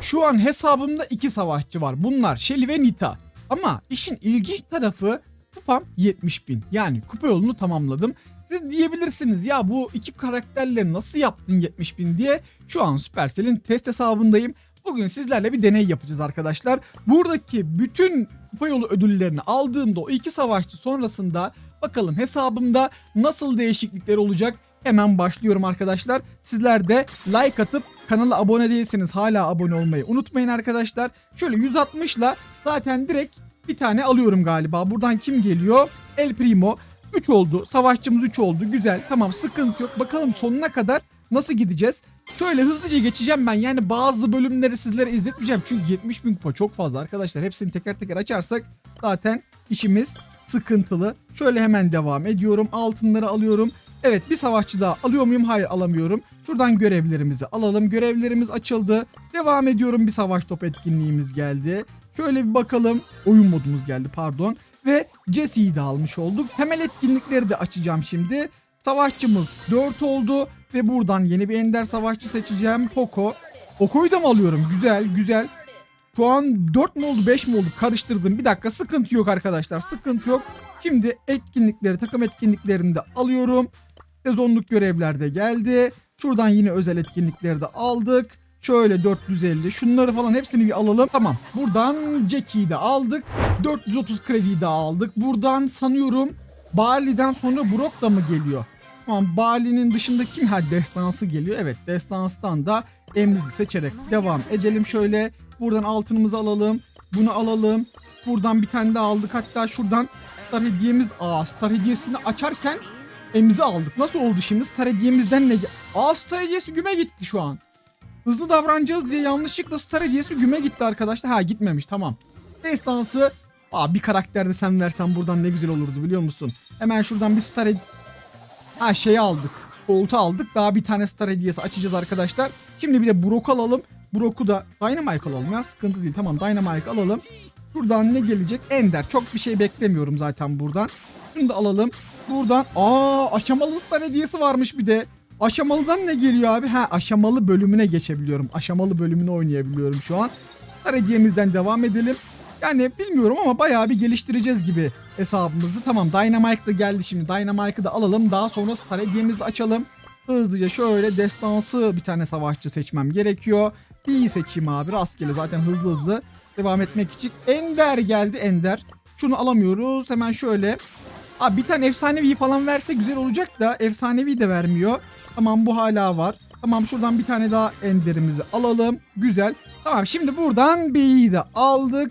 Şu an hesabımda iki savaşçı var. Bunlar Shelly ve Nita. Ama işin ilginç tarafı kupam 70 bin. Yani kupa yolunu tamamladım. Siz diyebilirsiniz ya bu iki karakterleri nasıl yaptın 70 bin diye. Şu an Supercell'in test hesabındayım. Bugün sizlerle bir deney yapacağız arkadaşlar. Buradaki bütün kupa yolu ödüllerini aldığımda o iki savaşçı sonrasında bakalım hesabımda nasıl değişiklikler olacak. Hemen başlıyorum arkadaşlar. Sizler de like atıp kanala abone değilseniz hala abone olmayı unutmayın arkadaşlar. Şöyle 160 ile zaten direkt bir tane alıyorum galiba. Buradan kim geliyor? El Primo. 3 oldu. Savaşçımız 3 oldu. Güzel. Tamam sıkıntı yok. Bakalım sonuna kadar nasıl gideceğiz? Şöyle hızlıca geçeceğim ben. Yani bazı bölümleri sizlere izletmeyeceğim. Çünkü 70 bin kupa çok fazla arkadaşlar. Hepsini teker teker açarsak zaten işimiz sıkıntılı. Şöyle hemen devam ediyorum. Altınları alıyorum. Evet bir savaşçı daha alıyor muyum? Hayır alamıyorum. Şuradan görevlerimizi alalım. Görevlerimiz açıldı. Devam ediyorum. Bir savaş top etkinliğimiz geldi. Şöyle bir bakalım. Oyun modumuz geldi pardon. Ve Jesse'yi de almış olduk. Temel etkinlikleri de açacağım şimdi. Savaşçımız 4 oldu. Ve buradan yeni bir ender savaşçı seçeceğim. Poco. Poco'yu da mı alıyorum? Güzel güzel. Şu an 4 mü oldu 5 mi oldu karıştırdım. Bir dakika sıkıntı yok arkadaşlar sıkıntı yok. Şimdi etkinlikleri takım etkinliklerini de alıyorum. Sezonluk görevler de geldi. Şuradan yine özel etkinlikleri de aldık. Şöyle 450 şunları falan hepsini bir alalım. Tamam buradan Jackie'yi de aldık. 430 krediyi de aldık. Buradan sanıyorum Bali'den sonra Brock da mı geliyor? Tamam Bali'nin dışında kim? Ha Destansı geliyor. Evet Destans'tan da Emriz'i seçerek devam edelim şöyle. Buradan altınımızı alalım. Bunu alalım. Buradan bir tane daha aldık. Hatta şuradan Star hediyemiz... Aa Star hediyesini açarken Emzi aldık. Nasıl oldu şimdi? Star ne... Aa Star güme gitti şu an. Hızlı davranacağız diye yanlışlıkla Star güme gitti arkadaşlar. Ha gitmemiş tamam. Destansı... Aa bir karakter de sen versen buradan ne güzel olurdu biliyor musun? Hemen şuradan bir Star Ha şeyi aldık. Bolt'u aldık. Daha bir tane Star açacağız arkadaşlar. Şimdi bir de Brock alalım. Brock'u da Dynamite alalım ya. Sıkıntı değil. Tamam Dynamite alalım. Buradan ne gelecek? Ender. Çok bir şey beklemiyorum zaten buradan. Şunu da alalım. Buradan aa aşamalı Star hediyesi varmış bir de. Aşamalıdan ne geliyor abi? Ha aşamalı bölümüne geçebiliyorum. Aşamalı bölümünü oynayabiliyorum şu an. Hediyemizden devam edelim. Yani bilmiyorum ama bayağı bir geliştireceğiz gibi hesabımızı. Tamam Dynamite da geldi şimdi. Dynamite'ı da alalım. Daha sonra Star hediyemizi de açalım. Hızlıca şöyle destansı bir tane savaşçı seçmem gerekiyor. İyi seçeyim abi rastgele zaten hızlı hızlı devam etmek için. Ender geldi Ender. Şunu alamıyoruz hemen şöyle. Abi bir tane efsanevi falan verse güzel olacak da efsanevi de vermiyor. Tamam bu hala var. Tamam şuradan bir tane daha Ender'imizi alalım. Güzel. Tamam şimdi buradan B'yi de aldık.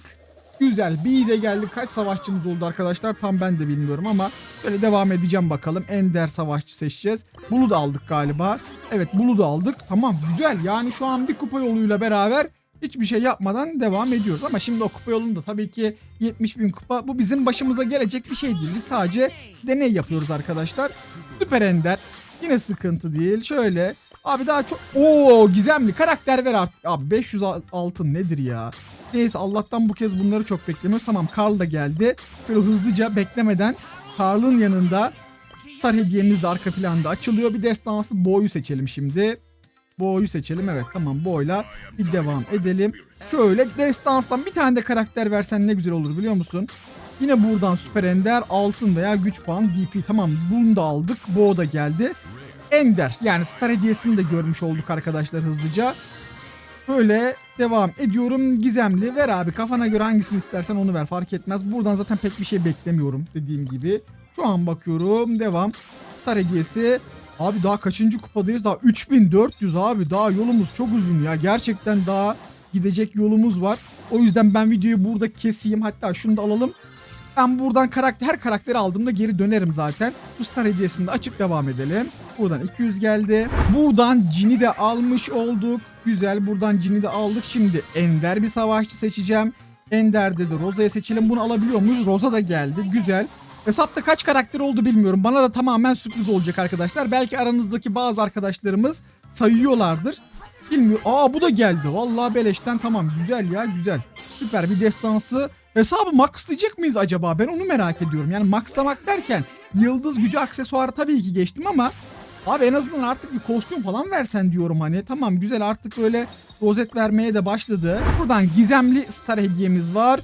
Güzel. B de geldi. Kaç savaşçımız oldu arkadaşlar? Tam ben de bilmiyorum ama böyle devam edeceğim bakalım. Ender savaşçı seçeceğiz. Bunu da aldık galiba. Evet bunu da aldık. Tamam güzel. Yani şu an bir kupa yoluyla beraber hiçbir şey yapmadan devam ediyoruz. Ama şimdi o kupa yolunda tabii ki 70 bin kupa. Bu bizim başımıza gelecek bir şey değil. Biz sadece deney yapıyoruz arkadaşlar. Süper Ender. Yine sıkıntı değil. Şöyle. Abi daha çok... Oo gizemli. Karakter ver artık. Abi 500 al- altın nedir ya? Neyse Allah'tan bu kez bunları çok beklemiyoruz. Tamam Karl da geldi. Şöyle hızlıca beklemeden Karl'ın yanında Star hediyemiz de arka planda açılıyor. Bir destansı Bo'yu seçelim şimdi. Bo'yu seçelim evet tamam Bo'yla bir devam edelim. Şöyle destanstan bir tane de karakter versen ne güzel olur biliyor musun? Yine buradan Süper Ender altın veya güç puan DP tamam bunu da aldık. Bo da geldi. Ender yani Star hediyesini de görmüş olduk arkadaşlar hızlıca. Böyle devam ediyorum. Gizemli ver abi kafana göre hangisini istersen onu ver fark etmez. Buradan zaten pek bir şey beklemiyorum dediğim gibi. Şu an bakıyorum devam. Star hediyesi. Abi daha kaçıncı kupadayız? Daha 3400 abi. Daha yolumuz çok uzun ya. Gerçekten daha gidecek yolumuz var. O yüzden ben videoyu burada keseyim. Hatta şunu da alalım. Ben buradan karakter her karakteri aldığımda geri dönerim zaten. Bu hediyesini de açıp devam edelim. Buradan 200 geldi. Buradan Cin'i de almış olduk. Güzel buradan Cin'i de aldık. Şimdi Ender bir savaşçı seçeceğim. Ender'de de Roza'ya seçelim. Bunu alabiliyor muyuz? Roza da geldi. Güzel. Hesapta kaç karakter oldu bilmiyorum. Bana da tamamen sürpriz olacak arkadaşlar. Belki aranızdaki bazı arkadaşlarımız sayıyorlardır. Bilmiyorum. Aa bu da geldi. Vallahi beleşten tamam. Güzel ya güzel. Süper bir destansı. Hesabı maxlayacak mıyız acaba? Ben onu merak ediyorum. Yani maxlamak derken yıldız gücü aksesuarı tabii ki geçtim ama abi en azından artık bir kostüm falan versen diyorum hani. Tamam güzel artık böyle rozet vermeye de başladı. Buradan gizemli star hediyemiz var.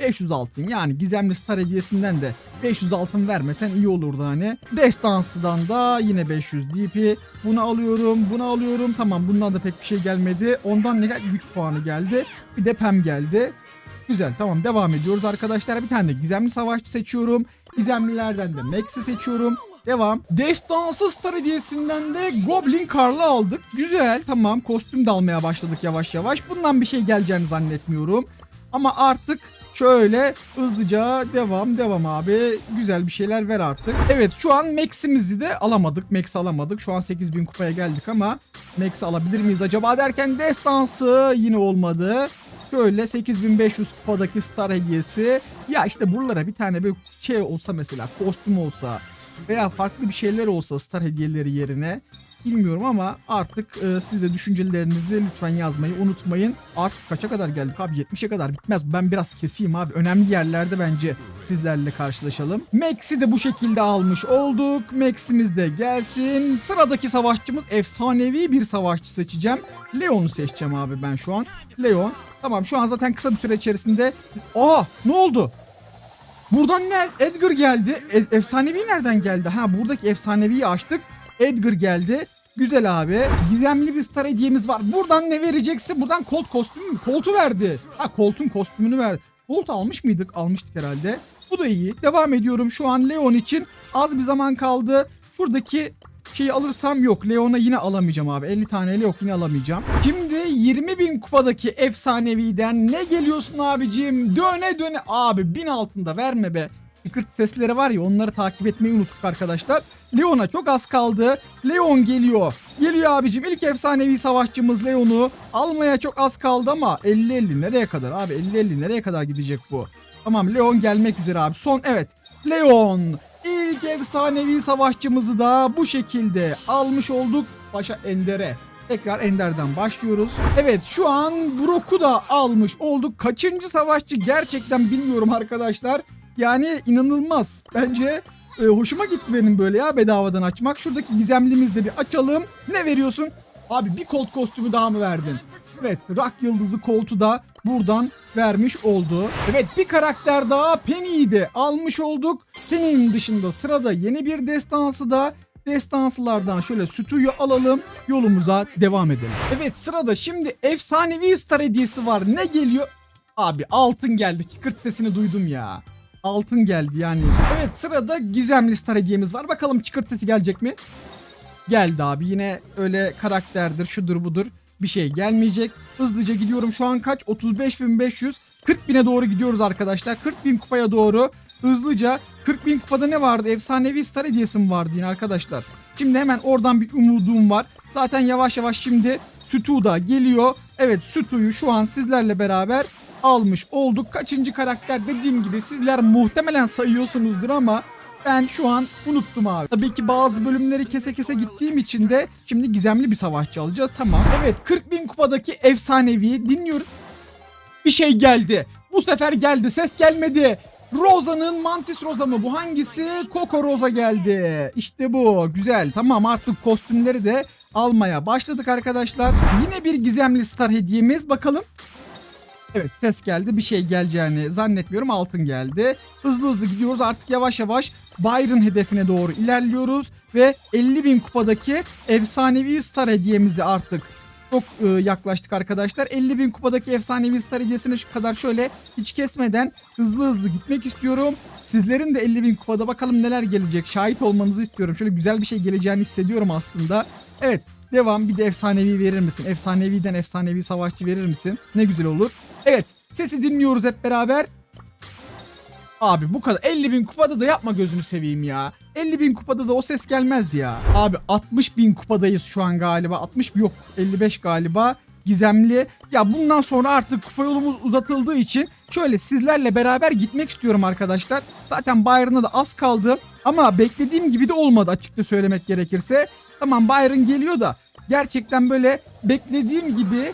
500 altın yani gizemli star hediyesinden de 500 altın vermesen iyi olurdu hani. Destansı'dan da yine 500 DP. Bunu alıyorum, bunu alıyorum. Tamam bundan da pek bir şey gelmedi. Ondan ne geldi? Güç puanı geldi. Bir de pem geldi. Güzel tamam devam ediyoruz arkadaşlar. Bir tane de gizemli savaşçı seçiyorum. Gizemlilerden de Max'i seçiyorum. Devam. Destansı Star hediyesinden de Goblin Karl'ı aldık. Güzel tamam kostüm de almaya başladık yavaş yavaş. Bundan bir şey geleceğini zannetmiyorum. Ama artık şöyle hızlıca devam devam abi. Güzel bir şeyler ver artık. Evet şu an Max'imizi de alamadık. Max alamadık. Şu an 8000 kupaya geldik ama Max alabilir miyiz acaba derken destansı yine olmadı. Şöyle 8500 kupadaki star hediyesi. Ya işte buralara bir tane bir şey olsa mesela kostüm olsa veya farklı bir şeyler olsa star hediyeleri yerine bilmiyorum ama artık e, siz düşüncelerinizi lütfen yazmayı unutmayın. Artık kaça kadar geldik abi 70'e kadar bitmez. Ben biraz keseyim abi. Önemli yerlerde bence sizlerle karşılaşalım. Max'i de bu şekilde almış olduk. Max'imiz de gelsin. Sıradaki savaşçımız efsanevi bir savaşçı seçeceğim. Leon'u seçeceğim abi ben şu an. Leon. Tamam şu an zaten kısa bir süre içerisinde... Aa ne oldu? Buradan ne? Edgar geldi. E- efsanevi nereden geldi? Ha buradaki efsaneviyi açtık. Edgar geldi. Güzel abi. Gizemli bir star hediyemiz var. Buradan ne vereceksin? Buradan Colt kostümü mü? Colt'u verdi. Ha Colt'un kostümünü verdi. Colt almış mıydık? Almıştık herhalde. Bu da iyi. Devam ediyorum şu an Leon için. Az bir zaman kaldı. Şuradaki şeyi alırsam yok. Leon'a yine alamayacağım abi. 50 taneyle yok yine alamayacağım. Şimdi 20 bin kupadaki efsaneviden ne geliyorsun abicim? Döne döne. Abi bin altında verme be. Kıkırt sesleri var ya onları takip etmeyi unuttuk arkadaşlar. Leon'a çok az kaldı. Leon geliyor. Geliyor abicim ilk efsanevi savaşçımız Leon'u. Almaya çok az kaldı ama 50-50 nereye kadar abi 50-50 nereye kadar gidecek bu? Tamam Leon gelmek üzere abi. Son evet. Leon. İlk efsanevi savaşçımızı da bu şekilde almış olduk. Başa Ender'e. Tekrar Ender'den başlıyoruz. Evet şu an Brock'u da almış olduk. Kaçıncı savaşçı gerçekten bilmiyorum arkadaşlar. Yani inanılmaz. Bence e, hoşuma gitti benim böyle ya bedavadan açmak. Şuradaki gizemlimizi de bir açalım. Ne veriyorsun? Abi bir Colt kostümü daha mı verdin? Evet Rock Yıldızı koltu da buradan vermiş oldu. Evet bir karakter daha Penny'yi de almış olduk. Penny'nin dışında sırada yeni bir destansı da destansılardan şöyle sütüyü alalım yolumuza devam edelim. Evet sırada şimdi efsanevi star hediyesi var. Ne geliyor? Abi altın geldi. Çıkırt sesini duydum ya. Altın geldi yani. Evet sırada gizemli star hediyemiz var. Bakalım çıkırt sesi gelecek mi? Geldi abi yine öyle karakterdir şudur budur bir şey gelmeyecek. Hızlıca gidiyorum şu an kaç? 35.500 40.000'e doğru gidiyoruz arkadaşlar. 40.000 kupaya doğru hızlıca 40.000 kupada ne vardı? Efsanevi star hediyesi mi vardı yine arkadaşlar? Şimdi hemen oradan bir umudum var. Zaten yavaş yavaş şimdi Sütu da geliyor. Evet Sütu'yu şu an sizlerle beraber almış olduk. Kaçıncı karakter dediğim gibi sizler muhtemelen sayıyorsunuzdur ama ben şu an unuttum abi. Tabii ki bazı bölümleri kese kese gittiğim için de şimdi gizemli bir savaşçı alacağız. Tamam. Evet 40 bin kupadaki efsanevi dinliyoruz. Bir şey geldi. Bu sefer geldi. Ses gelmedi. Rosa'nın Mantis Rosa mı? Bu hangisi? Coco Rosa geldi. İşte bu. Güzel. Tamam artık kostümleri de almaya başladık arkadaşlar. Yine bir gizemli star hediyemiz. Bakalım Evet ses geldi bir şey geleceğini zannetmiyorum altın geldi. Hızlı hızlı gidiyoruz artık yavaş yavaş Byron hedefine doğru ilerliyoruz. Ve 50 bin kupadaki efsanevi star hediyemizi artık çok e, yaklaştık arkadaşlar. 50 bin kupadaki efsanevi star hediyesine şu kadar şöyle hiç kesmeden hızlı hızlı gitmek istiyorum. Sizlerin de 50 bin kupada bakalım neler gelecek şahit olmanızı istiyorum. Şöyle güzel bir şey geleceğini hissediyorum aslında. Evet devam bir de efsanevi verir misin? Efsaneviden efsanevi savaşçı verir misin? Ne güzel olur. Evet sesi dinliyoruz hep beraber. Abi bu kadar 50 bin kupada da yapma gözünü seveyim ya. 50 bin kupada da o ses gelmez ya. Abi 60 bin kupadayız şu an galiba. 60 yok 55 galiba. Gizemli. Ya bundan sonra artık kupa yolumuz uzatıldığı için şöyle sizlerle beraber gitmek istiyorum arkadaşlar. Zaten Byron'a da az kaldı. Ama beklediğim gibi de olmadı açıkça söylemek gerekirse. Tamam Byron geliyor da gerçekten böyle beklediğim gibi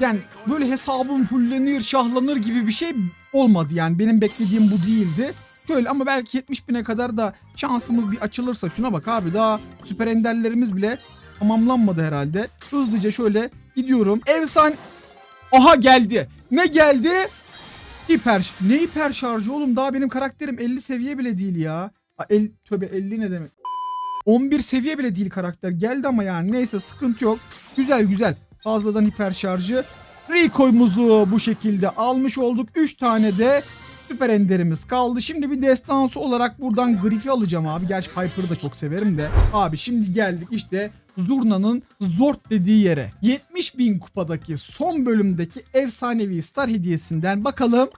yani böyle hesabım fullenir, şahlanır gibi bir şey olmadı yani. Benim beklediğim bu değildi. Şöyle ama belki 70 bine kadar da şansımız bir açılırsa şuna bak abi daha süper enderlerimiz bile tamamlanmadı herhalde. Hızlıca şöyle gidiyorum. Efsane... Aha geldi. Ne geldi? Hiper... Ne hiper şarjı oğlum? Daha benim karakterim 50 seviye bile değil ya. Aa, el... Tövbe 50 ne demek? 11 seviye bile değil karakter. Geldi ama yani neyse sıkıntı yok. Güzel güzel. Fazladan hiper şarjı. Rico'muzu bu şekilde almış olduk. 3 tane de süper enderimiz kaldı. Şimdi bir destansı olarak buradan Griff'i alacağım abi. Gerçi Piper'ı da çok severim de. Abi şimdi geldik işte Zurna'nın Zort dediği yere. 70 bin kupadaki son bölümdeki efsanevi star hediyesinden bakalım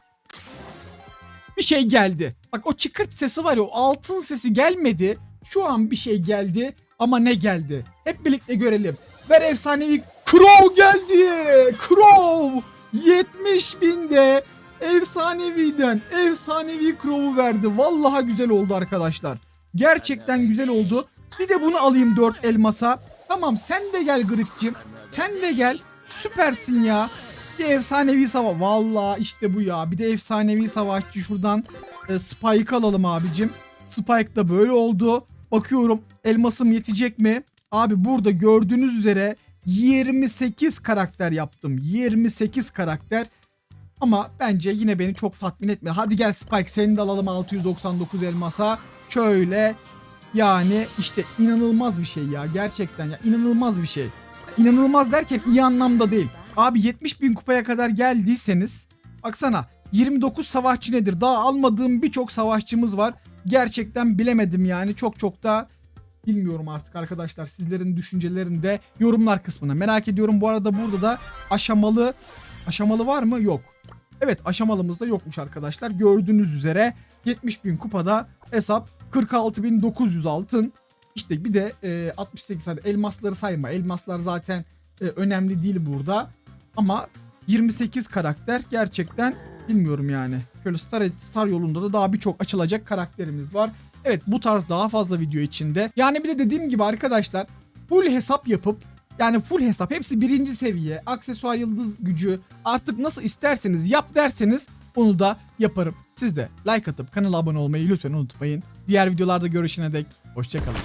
bir şey geldi. Bak o çıkırt sesi var ya o altın sesi gelmedi. Şu an bir şey geldi ama ne geldi? Hep birlikte görelim. Ver efsanevi Crow geldi. Crow 70 binde efsaneviden efsanevi Crow'u verdi. Vallahi güzel oldu arkadaşlar. Gerçekten güzel oldu. Bir de bunu alayım 4 elmasa. Tamam sen de gel Griff'cim. Sen de gel. Süpersin ya. Bir de efsanevi savaş. Valla işte bu ya. Bir de efsanevi savaşçı şuradan e, Spike alalım abicim. Spike da böyle oldu. Bakıyorum elmasım yetecek mi? Abi burada gördüğünüz üzere 28 karakter yaptım. 28 karakter. Ama bence yine beni çok tatmin etmedi. Hadi gel Spike seni de alalım 699 elmasa. Şöyle yani işte inanılmaz bir şey ya gerçekten ya inanılmaz bir şey. İnanılmaz derken iyi anlamda değil. Abi 70 bin kupaya kadar geldiyseniz baksana 29 savaşçı nedir? Daha almadığım birçok savaşçımız var. Gerçekten bilemedim yani çok çok da bilmiyorum artık arkadaşlar sizlerin düşüncelerini de yorumlar kısmına merak ediyorum. Bu arada burada da aşamalı aşamalı var mı? Yok. Evet aşamalımız da yokmuş arkadaşlar. Gördüğünüz üzere 70 bin kupada hesap 46.900 altın. İşte bir de e, 68 hadi elmasları sayma. Elmaslar zaten e, önemli değil burada. Ama 28 karakter gerçekten bilmiyorum yani. Şöyle Star, Star yolunda da daha birçok açılacak karakterimiz var. Evet bu tarz daha fazla video içinde. Yani bir de dediğim gibi arkadaşlar full hesap yapıp yani full hesap hepsi birinci seviye aksesuar yıldız gücü artık nasıl isterseniz yap derseniz onu da yaparım. Siz de like atıp kanala abone olmayı lütfen unutmayın. Diğer videolarda görüşene dek hoşçakalın.